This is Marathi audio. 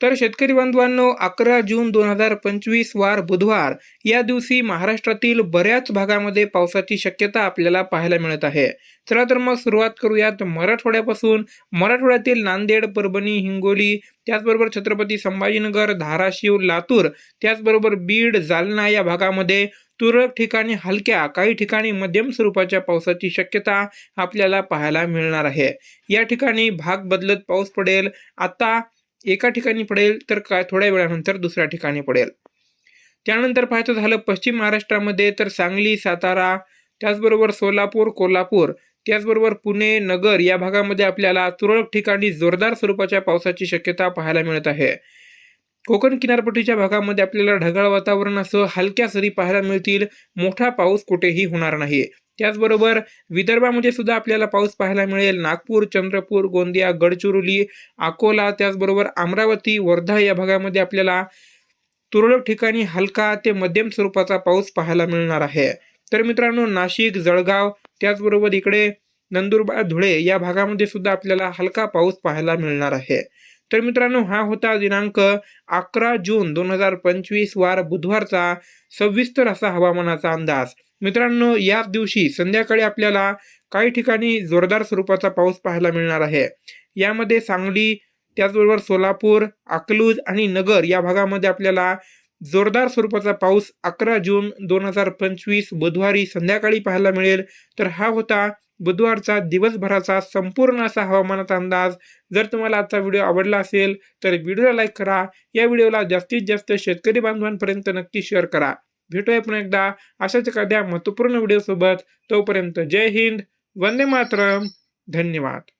तर शेतकरी बांधवांनो अकरा जून दोन हजार पंचवीस वार बुधवार या दिवशी महाराष्ट्रातील बऱ्याच भागामध्ये पावसाची शक्यता आपल्याला पाहायला मिळत आहे. चला तर मग सुरुवात करूयात मराठवाड्यापासून. मराठवाड्यातील नांदेड परभणी हिंगोली त्याचबरोबर छत्रपती संभाजीनगर धाराशिव लातूर त्याचबरोबर बीड जालना या भागामध्ये तुरळक ठिकाणी हलक्या काही ठिकाणी मध्यम स्वरूपाच्या पावसाची शक्यता आपल्याला पाहायला मिळणार आहे. या ठिकाणी भाग बदलत पाऊस पडेल. आता एका ठिकाणी पडेल तर काय थोड्या वेळानंतर दुसऱ्या ठिकाणी पडेल. त्यानंतर पाहायचं झालं पश्चिम महाराष्ट्रामध्ये तर सांगली सातारा त्याचबरोबर सोलापूर कोल्हापूर त्याचबरोबर पुणे नगर या भागामध्ये आपल्याला तुरळक ठिकाणी जोरदार स्वरूपाच्या पावसाची शक्यता पाहायला मिळत आहे. कोकण किनारपट्टीच्या भागामध्ये आपल्याला ढगाळ वातावरण असं हलक्या सरी पाहायला मिळतील. मोठा पाऊस कुठेही होणार नाही. त्याचबरोबर विदर्भामध्ये सुद्धा आपल्याला पाऊस पाहायला मिळेल. नागपूर चंद्रपूर गोंदिया गडचिरोली अकोला त्याचबरोबर अमरावती वर्धा या भागामध्ये आपल्याला तुरळक ठिकाणी हलका ते मध्यम स्वरूपाचा पाऊस पाहायला मिळणार आहे. तर मित्रांनो नाशिक जळगाव त्याचबरोबर इकडे नंदुरबार धुळे या भागामध्ये सुद्धा आपल्याला हलका पाऊस पाहायला मिळणार आहे. तर मित्रांनो हा होता दिनांक अकरा जून दोन हजार पंचवीस वार बुधवारचा सविस्तर असा हवामानाचा अंदाज. मित्रांनो याच दिवशी संध्याकाळी आपल्याला काही ठिकाणी जोरदार स्वरूपाचा पाऊस पाहायला मिळणार आहे. यामध्ये सांगली त्याचबरोबर सोलापूर अकलूज आणि नगर या भागामध्ये आपल्याला जोरदार स्वरूपाचा पाऊस अकरा जून दोन हजार पंचवीस बुधवारी संध्याकाळी पाहायला मिळेल. तर हा होता बुधवारचा दिवसभराचा संपूर्ण असा हवामानाचा अंदाज. जर तुम्हाला आजचा व्हिडिओ आवडला असेल तर व्हिडिओला लाईक करा. या व्हिडिओला जास्तीत जास्त शेतकरी बांधवांपर्यंत नक्की शेअर करा. भेटूया पुन्हा एकदा. अशाच एखाद्या महत्त्वपूर्ण व्हिडिओसोबत तोपर्यंत जय हिंद वंदे मातरम. धन्यवाद.